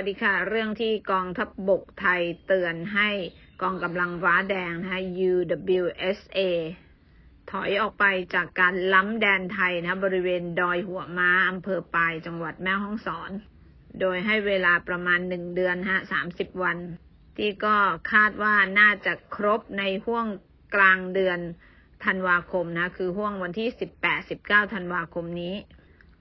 สวัสดีค่ะ เรื่องที่กองทัพบบกไทยเตือนให้กองกำลังว้าแดงนะคะ UWSA ถอยออกไปจากการล้ำแดนไทยนะบริเวณดอยหัวม้าอำเภอปายจังหวัดแม่ฮ่องสอน โดยให้เวลาประมาณหนึ่งเดือนฮะสามสิบวัน ที่ก็คาดว่าน่าจะครบในห่วงกลางเดือนธันวาคมนะ คือห่วงวันที่สิบแปดสิบเก้าธันวาคมนี้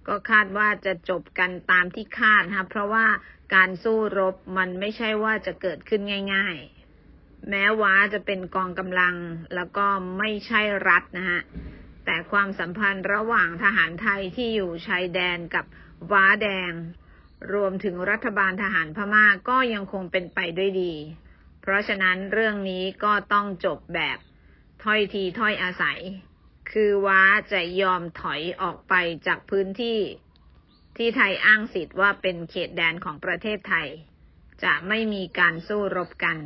ก็คาดว่าจะจบกันตามที่คาดนะเพราะว่า การสู้รบมันไม่ใช่ว่าจะเกิดขึ้นง่าย ๆ แม้ว่าจะเป็นกองกำลังแล้วก็ไม่ใช่รัฐนะฮะ แต่ความสัมพันธ์ระหว่างทหารไทยที่อยู่ชายแดนกับว้าแดง รวมถึงรัฐบาลทหารพม่าก็ยังคงเป็นไปด้วยดี เพราะฉะนั้นเรื่องนี้ก็ต้องจบแบบถ้อยทีถ้อยอาศัย คือว้าจะยอมถอยออกไปจากพื้นที่ ที่ไทยอ้างสิทธิ์ว่าเป็นเขตแดนของประเทศไทย จะไม่มีการสู้รบกัน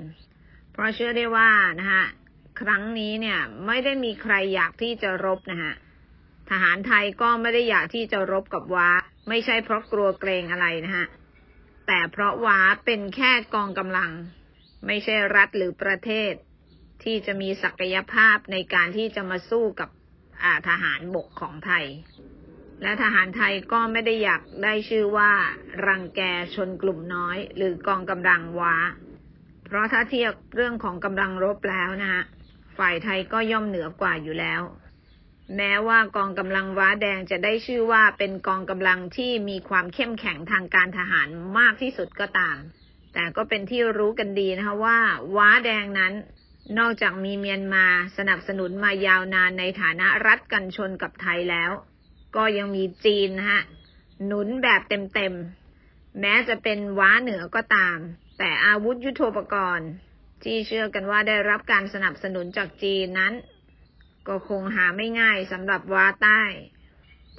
เพราะเชื่อได้ว่านะฮะครั้งนี้เนี่ยไม่ได้มีใครอยากที่จะรบนะฮะทหารไทยก็ไม่ได้อยากที่จะรบกับว้า ไม่ใช่เพราะกลัวเกรงอะไรนะฮะแต่เพราะว้าเป็นแค่กองกำลัง ไม่ใช่รัฐหรือประเทศ ที่จะมีศักยภาพในการที่จะมาสู้กับทหารบกของไทย และทหารไทยก็ไม่ได้อยากได้ชื่อว่า รังแกชนกลุ่มน้อย หรือกองกำลังว้า เพราะถ้าเทียบเรื่องของกำลังรบแล้วนะฮะฝ่ายไทยก็ย่อมเหนือกว่าอยู่แล้ว แม้ว่ากองกำลังว้าแดงจะได้ชื่อว่าเป็นกองกำลังที่มีความเข้มแข็งทางการทหารมากที่สุดก็ตาม แต่ก็เป็นที่รู้กันดีนะคะว่า ว้าแดงนั้นนอกจากมีเมียนมาสนับสนุนมายาวนานในฐานะรัฐกันชนกับไทยแล้ว ก็ยังมีจีนนะฮะหนุนแบบเต็มๆ แม้จะเป็นว้าเหนือก็ตาม แต่อาวุธยุโทโธปกรณ์ ที่เชื่อกันว่าได้รับการสนับสนุนจากจีนนั้น ก็คงหาไม่ง่ายสำหรับว้าใต้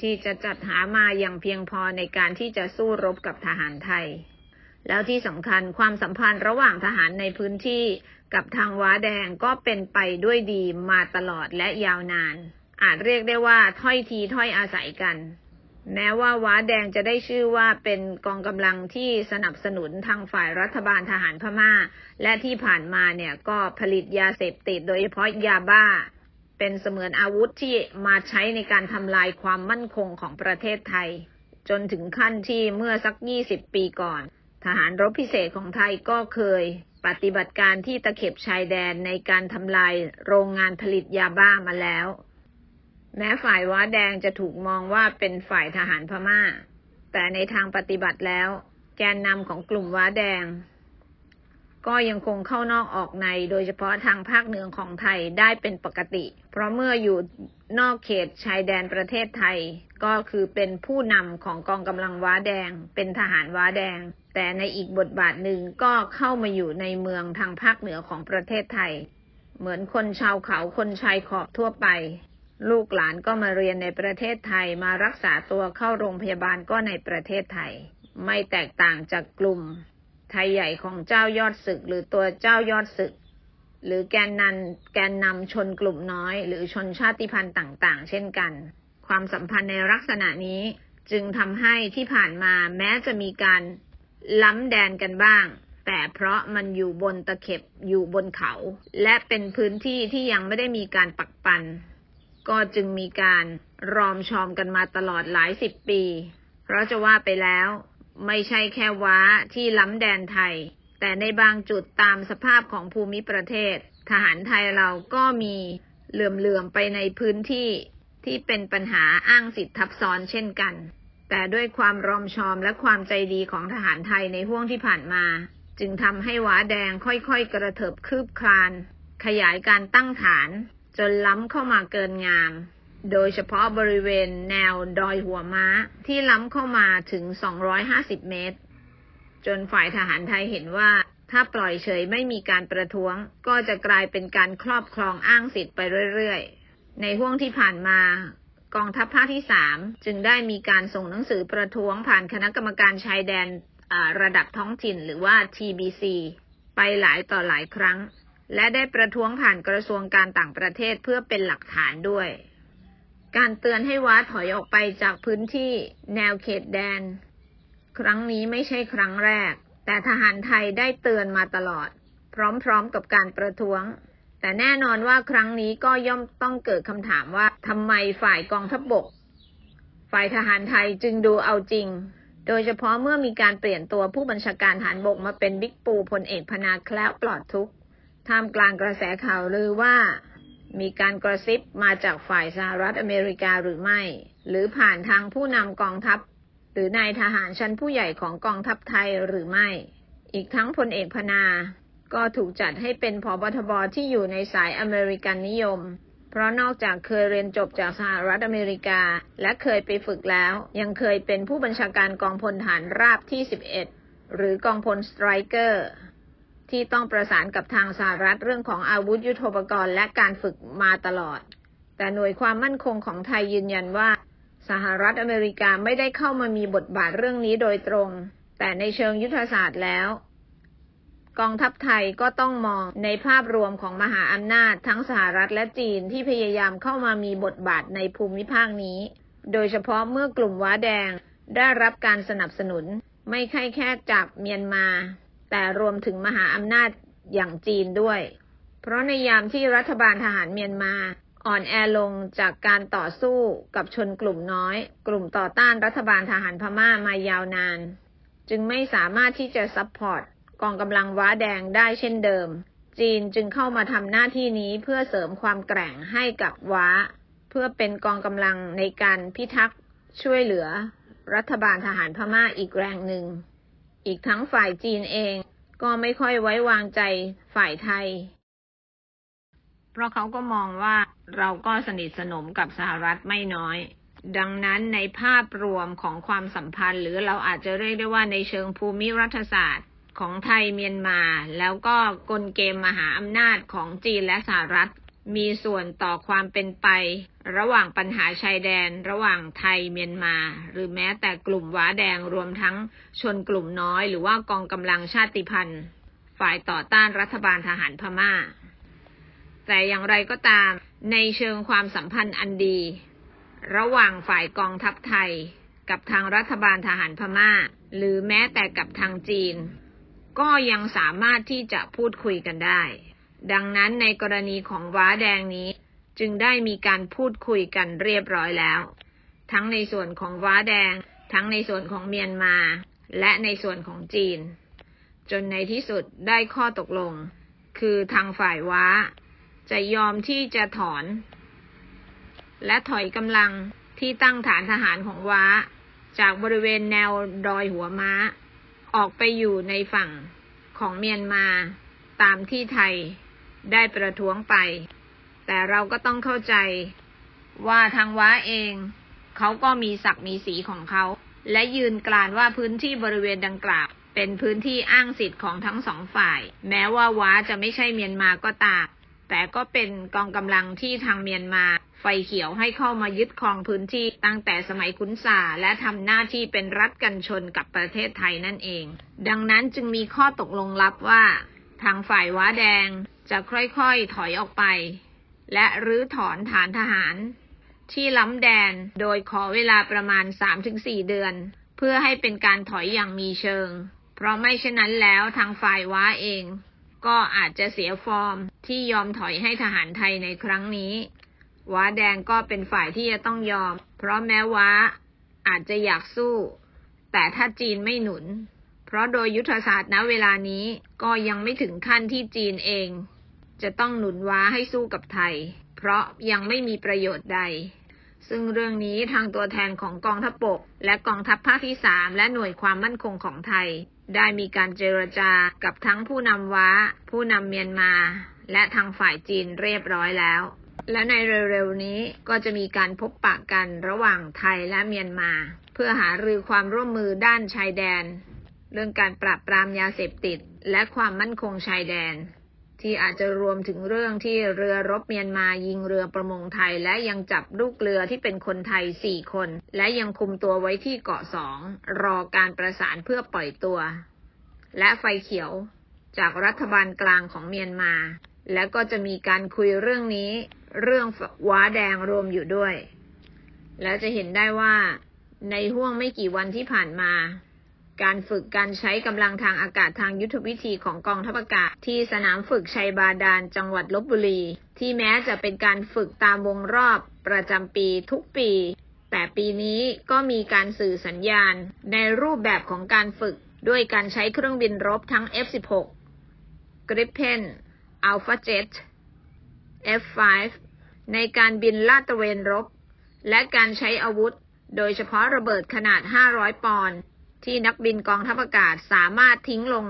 ที่จะจัดหามาอย่างเพียงพอในการที่จะสู้รบกับทหารไทย แล้วที่สำคัญความสัมพันธ์ระหว่างทหารในพื้นที่กับทางว้าแดงก็เป็นไปด้วยดีมาตลอดและยาวนาน อาจเรียกได้ว่าถ้อยทีถ้อยอาศัยกัน แม้ว่าว้าแดงจะได้ชื่อว่าเป็นกองกำลังที่สนับสนุนทางฝ่ายรัฐบาลทหารพม่า และที่ผ่านมาเนี่ยก็ผลิตยาเสพติดโดยเฉพาะยาบ้า เป็นเสมือนอาวุธที่มาใช้ในการทำลายความมั่นคงของประเทศไทย จนถึงขั้นที่เมื่อสัก 20 ปีก่อน ทหารรบพิเศษของไทยก็เคยปฏิบัติการที่ตะเข็บชายแดนในการทำลายโรงงานผลิตยาบ้ามาแล้ว แม้ฝ่ายว้าแดงจะถูกมองว่าเป็นฝ่ายทหารพมา่า แต่ในทางปฏิบัติแล้ว แกนนำของกลุ่มว้าแดง ก็ยังคงเข้านอกออกในโดยเฉพาะทางภาคเหนือของไทยได้เป็นปกติ เพราะเมื่ออยู่นอกเขตชายแดนประเทศไทย ก็คือเป็นผู้นำของกองกำลังว้าแดง เป็นทหารว้าแดง แต่ในอีกบทบาทหนึ่งก็เข้ามาอยู่ในเมืองทางภาคเหนือของประเทศไทย เหมือนคนชาวเขาคนชายขอบทั่วไป ลูกหลานก็มาเรียนในประเทศไทยมารักษาตัวเข้าโรงพยาบาลก็ในประเทศไทย ไม่แตกต่างจากกลุ่ม ไทยใหญ่ของเจ้ายอดศึก หรือตัวเจ้ายอดศึก หรือแกนนันแกนนำชนกลุ่มน้อย หรือชนชาติพันธุ์ต่าง ๆ เช่นกัน ความสัมพันธ์ในลักษณะนี้จึงทำให้ที่ผ่านมาแม้จะมีการล้ำแดนกันบ้าง แต่เพราะมันอยู่บนตะเข็บอยู่บนเขา และเป็นพื้นที่ที่ยังไม่ได้มีการปักปัน ก็จึงมีการรอมชอมกันมาตลอดหลายสิบปี เพราะจะว่าไปแล้ว ไม่ใช่แค่ว้าที่ล้ำแดนไทย แต่ในบางจุดตามสภาพของภูมิประเทศ ทหารไทยเราก็มีเหลื่อมๆไปในพื้นที่ที่เป็นปัญหาอ้างสิทธิทับซ้อนเช่นกัน แต่ด้วยความรอมชอมและความใจดีของทหารไทยในห่วงที่ผ่านมา จึงทำให้ว้าแดงค่อยๆกระเถิบคืบคลาน ขยายการตั้งฐาน จนล้ำเข้ามาเกินงาม โดยเฉพาะบริเวณแนวดอยหัวม้าที่ล้ำเข้ามาถึง 250 เมตร จนฝ่ายทหารไทยเห็นว่าถ้าปล่อยเฉยไม่มีการประท้วง ก็จะกลายเป็นการครอบครองอ้างสิทธิ์ไปเรื่อยๆ ในห่วงที่ผ่านมากองทัพภาคที่สามจึงได้มีการส่งหนังสือประท้วงผ่านคณะกรรมการชายแดนระดับท้องถิ่นหรือว่า TBC ไปหลายต่อหลายครั้ง และได้ประท้วงผ่านกระทรวงการต่างประเทศเพื่อเป็นหลักฐานด้วย การเตือนให้ว้าถอยออกไปจากพื้นที่แนวเขตแดน ครั้งนี้ไม่ใช่ครั้งแรก แต่ทหารไทยได้เตือนมาตลอด พร้อมๆกับการประท้วง แต่แน่นอนว่าครั้งนี้ก็ย่อมต้องเกิดคำถามว่าทำไมฝ่ายกองทัพบบก ฝ่ายทหารไทยจึงดูเอาจริง โดยเฉพาะเมื่อมีการเปลี่ยนตัวผู้บัญชาการฐานบกมาเป็นบิ๊กปูพลเอกพนาแคล้วปลอดทุกข์ ท่ามกลางกระแสข่าวลือว่ามีการกระซิบมาจากฝ่ายสหรัฐอเมริกาหรือไม่ หรือผ่านทางผู้นำกองทัพ หรือนายทหารชั้นผู้ใหญ่ของกองทัพไทยหรือไม่ อีกทั้งพลเอกพนา ก็ถูกจัดให้เป็นผบทบที่อยู่ในสายอเมริกันนิยม เพราะนอกจากเคยเรียนจบจากสหรัฐอเมริกา และเคยไปฝึกแล้ว ยังเคยเป็นผู้บัญชาการกองพลฐานราบที่ 11 หรือกองพลสไตรเกอร์ ที่ต้องประสานกับทางสหรัฐเรื่องของอาวุธยุโทโธปกรณ์และการฝึกมาตลอด แต่หน่วยความมั่นคงของไทยยืนยันว่า สหรัฐอเมริกาไม่ได้เข้ามามีบทบาทเรื่องนี้โดยตรง แต่ในเชิงยุทธศาสตร์แล้ว กองทัพไทยก็ต้องมองในภาพรวมของมหาอำนาจทั้งสหรัฐและจีนที่พยายามเข้ามามีบทบาทในภูมิภาคนี้ โดยเฉพาะเมื่อกลุ่มว้าแดงได้รับการสนับสนุน ไม่ใช่แค่จากเมียนมา แต่รวมถึงมหาอำนาจอย่างจีนด้วย เพราะในยามที่รัฐบาลทหารเมียนมาอ่อนแอลงจากการต่อสู้กับชนกลุ่มน้อย กลุ่มต่อต้านรัฐบาลทหารพม่ามายาวนาน จึงไม่สามารถที่จะซัพพอร์ตกองกำลังว้าแดงได้เช่นเดิม จีนจึงเข้ามาทำหน้าที่นี้เพื่อเสริมความแกร่งให้กับว้า เพื่อเป็นกองกำลังในการพิทักษ์ช่วยเหลือ รัฐบาลทหารพม่าอีกแรงหนึ่ง อีกทั้งฝ่ายจีนเองก็ไม่ค่อยไว้วางใจฝ่ายไทย เพราะเขาก็มองว่าเราก็สนิทสนมกับสหรัฐไม่น้อย ดังนั้นในภาพรวมของความสัมพันธ์ หรือเราอาจจะเรียกได้ว่าในเชิงภูมิรัฐศาสตร์ของไทยเมียนมา แล้วก็กลเกมมหาอำนาจของจีนและสหรัฐ มีส่วนต่อความเป็นไป ระหว่างปัญหาชายแดน ระหว่างไทยเมียนมา หรือแม้แต่กลุ่มว้าแดงรวมทั้งชนกลุ่มน้อย หรือว่ากองกำลังชาติพันธุ์ ฝ่ายต่อต้านรัฐบาลทหารพม่า แต่อย่างไรก็ตาม ในเชิงความสัมพันธ์อันดี ระหว่างฝ่ายกองทัพไทย กับทางรัฐบาลทหารพม่า หรือแม้แต่กับทางจีน ก็ยังสามารถที่จะพูดคุยกันได้ ดังนั้นในกรณีของว้าแดงนี้ จึงได้มีการพูดคุยกันเรียบร้อยแล้ว ทั้งในส่วนของว้าแดง ทั้งในส่วนของเมียนมา และในส่วนของจีน จนในที่สุดได้ข้อตกลง คือทางฝ่ายว้า จะยอมที่จะถอน และถอยกำลังที่ตั้งฐานทหารของว้า จากบริเวณแนวดอยหัวม้า ออกไปอยู่ในฝั่งของเมียนมาตามที่ไทย ได้ประท้วงไป แต่เราก็ต้องเข้าใจว่าทางว้าเอง เขาก็มีศักดิ์มีสีของเขา และยืนกลานว่าพื้นที่บริเวณดังกล่าว เป็นพื้นที่อ้างสิทธิ์ของทั้งสองฝ่าย แม้ว่าว้าจะไม่ใช่เมียนมาก็ตามแต่ก็เป็นกองกำลังที่ทางเมียนมาไฟเขียวให้เข้ามายึดครองพื้นที่ตั้งแต่สมัยขุนสาและทำหน้าที่เป็นรัฐกันชนกับประเทศไทยนั่นเอง ดังนั้นจึงมีข้อตกลงลับว่า ทางฝ่ายว้าแดง จะค่อยๆถอยออกไป และรื้อถอนฐานทหาร ที่ล้ำแดนโดยขอเวลาประมาณ 3-4 เดือน เพื่อให้เป็นการถอยอย่างมีเชิง เพราะไม่เช่นนั้นแล้วทางฝ่ายว้าเอง ก็อาจจะเสียฟอร์มที่ยอมถอยให้ทหารไทยในครั้งนี้ ว้าแดงก็เป็นฝ่ายที่จะต้องยอม เพราะแม้ว้าอาจจะอยากสู้ แต่ถ้าจีนไม่หนุน เพราะโดยยุทธศาสตร์ณเวลานี้ก็ยังไม่ถึงขั้นที่จีนเอง จะต้องหนุนว้าให้สู้กับไทย เพราะยังไม่มีประโยชน์ใด ซึ่งเรื่องนี้ทางตัวแทนของกองทัพบกและกองทัพภาคที่สามและหน่วยความมั่นคงของไทย ได้มีการเจรจากับทั้งผู้นำว้า ผู้นำเมียนมา และทางฝ่ายจีนเรียบร้อยแล้ว และในเร็วๆนี้ก็จะมีการพบปะกันระหว่างไทยและเมียนมา เพื่อหารือความร่วมมือด้านชายแดน เรื่องการปราบปรามยาเสพติด และความมั่นคงชายแดน ที่อาจจะรวมถึงเรื่องที่เรือรบเมียนมายิงเรือประมงไทย และยังจับลูกเรือที่เป็นคนไทยสี่คน และยังคุมตัวไว้ที่เกาะสองรอการประสานเพื่อปล่อยตัว และไฟเขียวจากรัฐบาลกลางของเมียนมา และก็จะมีการคุยเรื่องนี้ เรื่องว้าแดงรวมอยู่ด้วย แล้วจะเห็นได้ว่าในห่วงไม่กี่วันที่ผ่านมา การฝึกการใช้กำลังทางอากาศทางยุทธวิธีของกองทัพอากาศ ที่สนามฝึกชัยบาดาลจังหวัดลบบุรี ที่แม้จะเป็นการฝึกตามวงรอบประจำปีทุกปี แต่ปีนี้ก็มีการสื่อสัญญาณ ในรูปแบบของการฝึกด้วยการใช้เครื่องบินรบทั้ง F-16 Gripen Alpha Jet F5 ในการบินลาดตระเวนรบ และการใช้อาวุธ โดยเฉพาะระเบิดขนาด 500 ปอนด์ ที่นักบินกองทัพอากาศสามารถทิ้งลง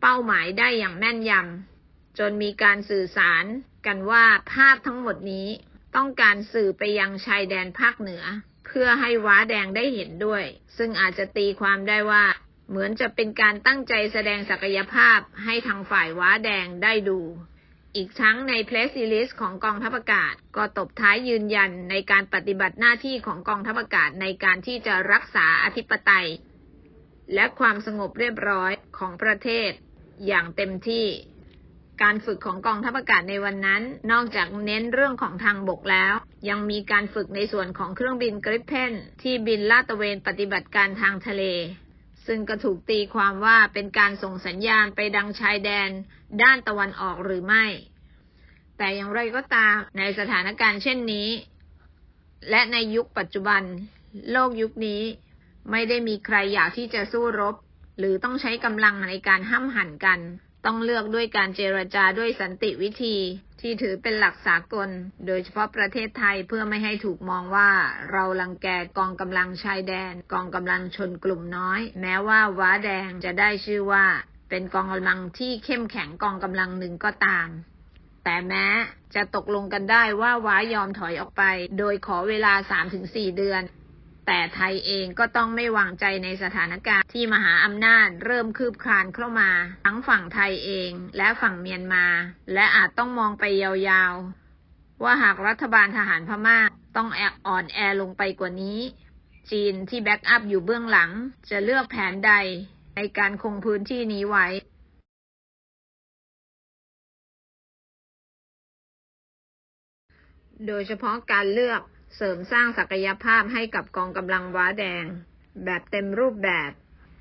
เป้าหมายได้อย่างแม่นยำจนมีการสื่อสารกันว่าภาพทั้งหมดนี้ต้องการสื่อไปยังชายแดนภาคเหนือ เพื่อให้ว้าแดงได้เห็นด้วย ซึ่งอาจจะตีความได้ว่า เหมือนจะเป็นการตั้งใจแสดงศักยภาพให้ทางฝ่ายว้าแดงได้ดู อีกทั้งในเพลส e ลิสของกองทัพอากาศ ก็ตบท้ายยืนยันในการปฏิบัติหน้าที่ของกองทัพอากาศในการที่จะรักษาอธิปไตย และความสงบเรียบร้อยของประเทศอย่างเต็มที่ การฝึกของกองทัพอากาศในวันนั้น นอกจากเน้นเรื่องของทางบกแล้ว ยังมีการฝึกในส่วนของเครื่องบินกริปเพนที่บินลาดตระเวนปฏิบัติการทางทะเล ซึ่งก็ถูกตีความว่าเป็นการส่งสัญญาณไปดังชายแดน ด้านตะวันออกหรือไม่ แต่อย่างไรก็ตามในสถานการณ์เช่นนี้ และในยุคปัจจุบัน โลกยุคนี้ ไม่ได้มีใครอยากที่จะสู้รบ หรือต้องใช้กำลังในการห้ำหั่นกัน ต้องเลือกด้วยการเจรจาด้วยสันติวิธี ที่ถือเป็นหลักสากล โดยเฉพาะประเทศไทยเพื่อไม่ให้ถูกมองว่า เราลังแกกองกำลังชายแดน กองกำลังชนกลุ่มน้อย แม้ว่าว้าแดงจะได้ชื่อว่า เป็นกองกำลังที่เข้มแข็งกองกำลังหนึ่งก็ตามแต่แม้จะตกลงกันได้ว่าว้ายอมถอยออกไป โดยขอเวลา 3-4 เดือน แต่ไทยเองก็ต้องไม่วางใจในสถานการณ์ที่มหาอำนาจเริ่มคืบคลานเข้ามา ทั้งฝั่งไทยเองและฝั่งเมียนมา และอาจต้องมองไปยาวๆ ว่าหากรัฐบาลทหารพม่าต้องแอกอ่อนแอลงไปกว่านี้ จีนที่แบ็กอัพอยู่เบื้องหลัง จะเลือกแผนใดในการคงพื้นที่นี้ไว้โดยเฉพาะการเลือก เสริมสร้างศักยภาพให้กับกองกำลังว้าแดง แบบเต็มรูปแบบ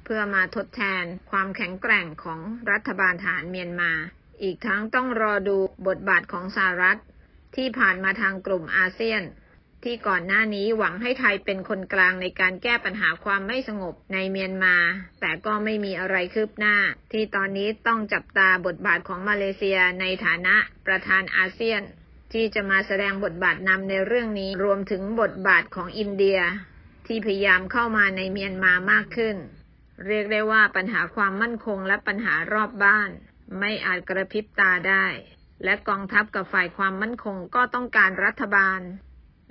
เพื่อมาทดแทนความแข็งแกร่งของรัฐบาลฐานเมียนมา อีกทั้งต้องรอดูบทบาทของสหรัฐ ที่ผ่านมาทางกลุ่มอาเซียน ที่ก่อนหน้านี้หวังให้ไทยเป็นคนกลางในการแก้ปัญหาความไม่สงบในเมียนมา แต่ก็ไม่มีอะไรคืบหน้า ที่ตอนนี้ต้องจับตาบทบาทของมาเลเซียในฐานะประธานอาเซียน ที่จะมาแสดงบทบาทนำในเรื่องนี้รวมถึงบทบาทของอินเดีย ที่พยายามเข้ามาในเมียนมามากขึ้น เรียกได้ว่าปัญหาความมั่นคงและปัญหารอบบ้าน ไม่อาจกระพริบตาได้ และกองทัพกับฝ่ายความมั่นคงก็ต้องการรัฐบาล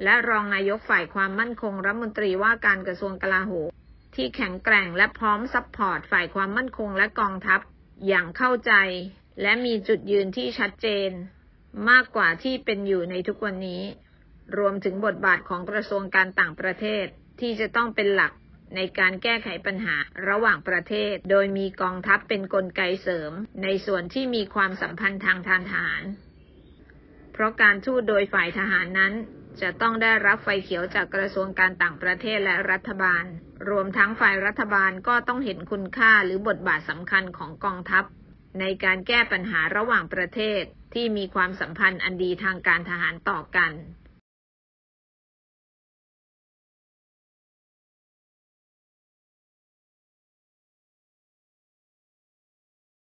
และรองนายกฝ่ายความมั่นคงรัฐมนตรีว่าการกระทรวงกลาโหมที่แข็งแกร่งและพร้อมซัพพอร์ตฝ่ายความมั่นคงและกองทัพอย่างเข้าใจ และมีจุดยืนที่ชัดเจน มากกว่าที่เป็นอยู่ในทุกวันนี้ รวมถึงบทบาทของกระทรวงการต่างประเทศที่จะต้องเป็นหลักในการแก้ไขปัญหาระหว่างประเทศ โดยมีกองทัพเป็นนกลไกเสริม ในส่วนที่มีความสัมพันธ์ทางทางทหาร เพราะการทูตโดยฝ่ายทหารนั้น จะต้องได้รับไฟเขียวจากกระทรวงการต่างประเทศและรัฐบาล รวมทั้งฝ่ายรัฐบาลก็ต้องเห็นคุณค่าหรือบทบาทสำคัญของกองทัพ ในการแก้ปัญหาระหว่างประเทศ ที่มีความสัมพันธ์อันดีทางการทหารต่อกัน